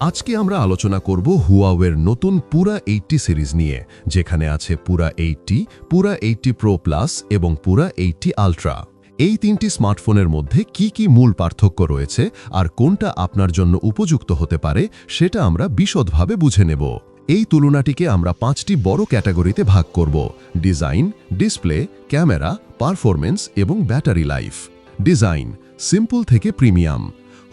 আজকে আমরা আলোচনা করব হুয়াওয়ের নতুন পুরা এইটটি সিরিজ নিয়ে, যেখানে আছে পুরা এইটটি পুরা এইটটি প্রো প্লাস এবং পুরা এইটটি আলট্রা এই তিনটি স্মার্টফোনের মধ্যে কি কি মূল পার্থক্য রয়েছে আর কোনটা আপনার জন্য উপযুক্ত হতে পারে, সেটা আমরা বিশদভাবে বুঝে নেব। এই তুলনাটিকে আমরা পাঁচটি বড় ক্যাটাগরিতে ভাগ করব, ডিজাইন, ডিসপ্লে, ক্যামেরা পারফরমেন্স এবং ব্যাটারি লাইফ। ডিজাইন, সিম্পল থেকে প্রিমিয়াম।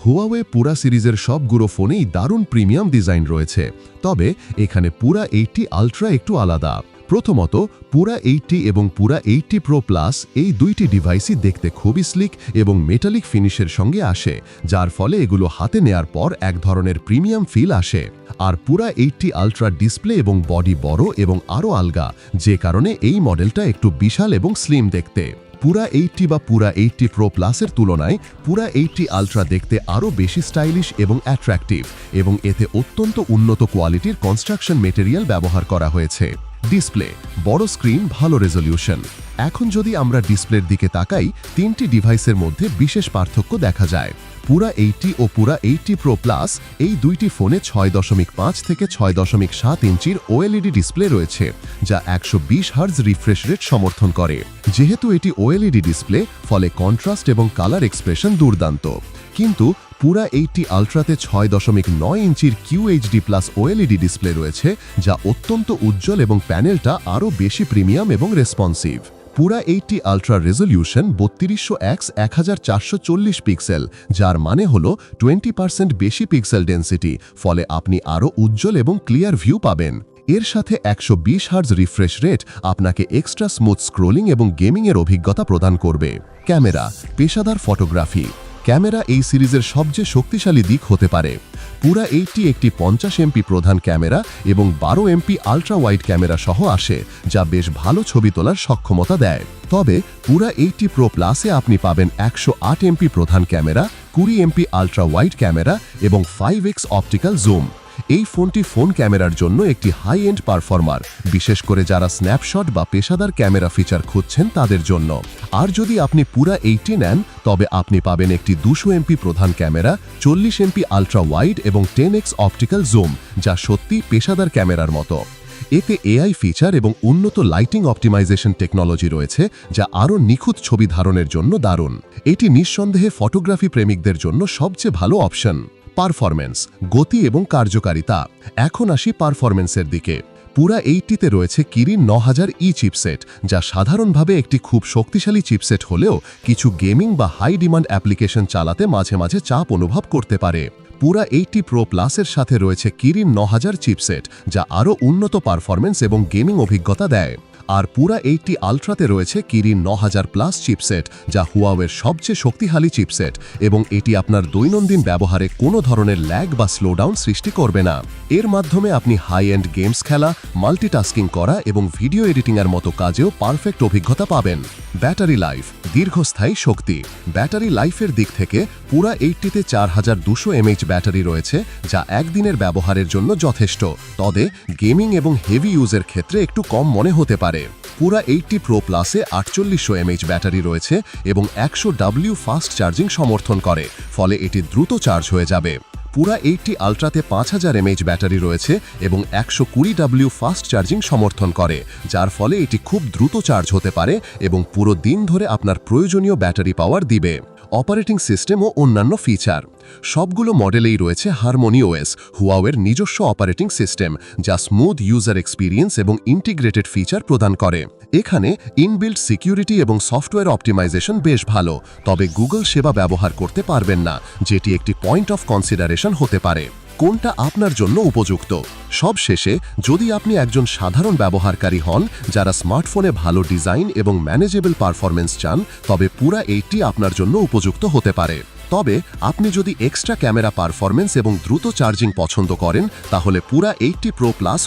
হুয়াওয়ে পুরা সিরিজের সবগুলো ফোনেই দারুণ প্রিমিয়াম ডিজাইন রয়েছে। তবে এখানে পুরা এইটটি আলট্রা একটু আলাদা। প্রথমত পুরা এইটটি এবং পুরা এইটটি প্রো প্লাস এই দুইটি ডিভাইসই দেখতে খুবই স্লিক এবং মেটালিক ফিনিশের সঙ্গে আসে, যার ফলে এগুলো হাতে নেয়ার পর এক ধরনের প্রিমিয়াম ফিল আসে। আর পুরা এইটটি আলট্রা ডিসপ্লে এবং বডি বড় এবং আরও আলগা, যে কারণে এই মডেলটা একটু বিশাল এবং স্লিম দেখতে। পুরা এইটটি বা পুরা এইটটি প্রো প্লাসের তুলনায় পুরা এইটটি আলট্রা দেখতে আরও বেশি স্টাইলিশ এবং অ্যাট্রাকটিভ এবং এতে অত্যন্ত উন্নত কোয়ালিটির কনস্ট্রাকশন মেটেরিয়াল ব্যবহার করা হয়েছে। ডিসপ্লে বড় স্ক্রিন ভালো রেজলিউশন এখন যদি আমরা ডিসপ্লের দিকে তাকাই, তিনটি ডিভাইসের মধ্যে বিশেষ পার্থক্য দেখা যায়। পুরা এইটটি ও পুরা এইটটি প্রো প্লাস এই দুইটি ফোনে ছয় দশমিক পাঁচ থেকে ছয় দশমিক সাত ইঞ্চির ওএলইডি ডিসপ্লে রয়েছে, যা একশো বিশ হার্জ রিফ্রেশ রেট সমর্থন করে। যেহেতু এটি ওএলইডি ডিসপ্লে, ফলে কন্ট্রাস্ট এবং কালার এক্সপ্রেশন দুর্দান্ত। কিন্তু পুরা এইটটি আলট্রাতে ছয় দশমিক নয় ইঞ্চির Q QHD plus OLED display রয়েছে, যা অত্যন্ত উজ্জ্বল এবং প্যানেলটা আরও বেশি প্রিমিয়াম এবং responsive Pura eighty Ultra resolution বত্রিশশো এক্স এক হাজার চারশো চল্লিশ পিক্সেল, যার মানে হল টোয়েন্টি পার্সেন্ট বেশি পিক্সেল ডেন্সিটি, ফলে আপনি আরও উজ্জ্বল এবং ক্লিয়ার ভিউ পাবেন। এর সাথে একশো বিশ হার্জ রিফ্রেশ রেট আপনাকে এক্সট্রা স্মুথ স্ক্রোলিং এবং গেমিংয়ের অভিজ্ঞতা প্রদান করবে। ক্যামেরা, পেশাদার ফটোগ্রাফি। ক্যামেরা এই সিরিজের সবচেয়ে শক্তিশালী দিক হতে পারে। পুরা এইটটি একটি পঞ্চাশ এমপি প্রধান ক্যামেরা এবং বারো এমপি আলট্রা ওয়াইড ক্যামেরা সহ আসে, যা বেশ ভালো ছবি তোলার সক্ষমতা দেয়। তবে পুরা এইটটি প্রো প্লাসে আপনি পাবেন একশো আট এমপি প্রধান ক্যামেরা, কুড়ি এমপি আলট্রা ওয়াইড ক্যামেরা এবং ফাইভ এক্স অপটিক্যাল জুম। এই ফোনটি ফোন ক্যামেরার জন্য একটি হাই এন্ড পারফর্মার বিশেষ করে যারা স্ন্যাপশট বা পেশাদার ক্যামেরা ফিচার খুঁজছেন তাদের জন্য। আর যদি আপনি পুরা এইটি নেন, তবে আপনি পাবেন একটি দুশো এমপি প্রধান ক্যামেরা, চল্লিশ এমপি আলট্রা ওয়াইড এবং টেন এক্স অপটিক্যাল জুম যা সত্যি পেশাদার ক্যামেরার মতো। এতে এআই ফিচার এবং উন্নত লাইটিং অপটিমাইজেশন টেকনোলজি রয়েছে, যা আরও নিখুঁত ছবি ধারণের জন্য দারুণ। এটি নিঃসন্দেহে ফটোগ্রাফি প্রেমিকদের জন্য সবচেয়ে ভালো অপশন পারফরমেন্স গতি এবং কার্যকারিতা। এখন আসি পারফরমেন্সের দিকে। পুরা এইটটিতে রয়েছে কিরিন ন হাজার ই চিপসেট, যা সাধারণভাবে একটি খুব শক্তিশালী চিপসেট হলেও কিছু গেমিং বা হাই ডিমান্ড অ্যাপ্লিকেশন চালাতে মাঝে মাঝে চাপ অনুভব করতে পারে। পুরা এইটটি প্রো প্লাসের সাথে রয়েছে কিরিন ন হাজার চিপসেট, যা আরও উন্নত পারফরমেন্স এবং গেমিং অভিজ্ঞতা দেয়। আর পুরা এইটটি আলট্রাতে রয়েছে কিরিন ন হাজার প্লাস চিপসেট, যা হুয়াওয়ের সবচেয়ে শক্তিশালী চিপসেট, এবং এটি আপনার দৈনন্দিন ব্যবহারে কোনো ধরনের ল্যাগ বা স্লোডাউন সৃষ্টি করবে না। এর মাধ্যমে আপনি হাই এন্ড গেমস খেলা মাল্টিটাস্কিং করা এবং ভিডিও এডিটিংয়ের মতো কাজেও পারফেক্ট অভিজ্ঞতা পাবেন। ব্যাটারি লাইফ দীর্ঘস্থায়ী শক্তি। ব্যাটারি লাইফের দিক থেকে পুরা এইটটিতে চার হাজার দুশো এমএইচ ব্যাটারি রয়েছে, যা একদিনের ব্যবহারের জন্য যথেষ্ট। তবে গেমিং এবং হেভি ইউজের ক্ষেত্রে একটু কম মনে হতে পারে। পুরা এইটটি প্রো প্লাসে আটচল্লিশশো এমএইচ ব্যাটারি রয়েছে এবং একশো ডাব্লিউ ফাস্ট চার্জিং সমর্থন করে, ফলে এটি দ্রুত চার্জ হয়ে যাবে। পুরা এইটটি আলট্রাতে পাঁচ হাজার এমএইচ ব্যাটারি রয়েছে এবং একশো কুড়ি ডাব্লিউ ফাস্ট চার্জিং সমর্থন করে, যার ফলে এটি খুব দ্রুত চার্জ হতে পারে এবং পুরো দিন ধরে আপনার প্রয়োজনীয় ব্যাটারি পাওয়ার দিবে। অপারেটিং সিস্টেম ও অন্যান্য ফিচার। সবগুলো মডেলেই রয়েছে হারমোনি ওএস হুয়াওয়ের নিজস্ব অপারেটিং সিস্টেম, যা স্মুথ ইউজার এক্সপিরিয়েন্স এবং ইন্টিগ্রেটেড ফিচার প্রদান করে। এখানে ইনবিল্ড সিকিউরিটি এবং সফটওয়্যার অপটিমাইজেশন বেশ ভালো, তবে গুগল সেবা ব্যবহার করতে পারবেন না, যেটি একটি পয়েন্ট অফ কনসিডারেশন হতে পারে। কোনটা আপনার জন্য উপযুক্ত? সব শেষে যদি আপনি একজন সাধারণ ব্যবহারকারী হন, যারা স্মার্টফোনে ভালো ডিজাইন এবং ম্যানেজেবল পারফরমেন্স চান, তবে পুরা এইটি আপনার জন্য উপযুক্ত হতে পারে। তবে, আপনি যদি এক্সট্রা ক্যামেরা পারফরমেন্স এবং দ্রুত চার্জিং পছন্দ করেন, তাহলে পুরা এইটটি প্রো প্লাস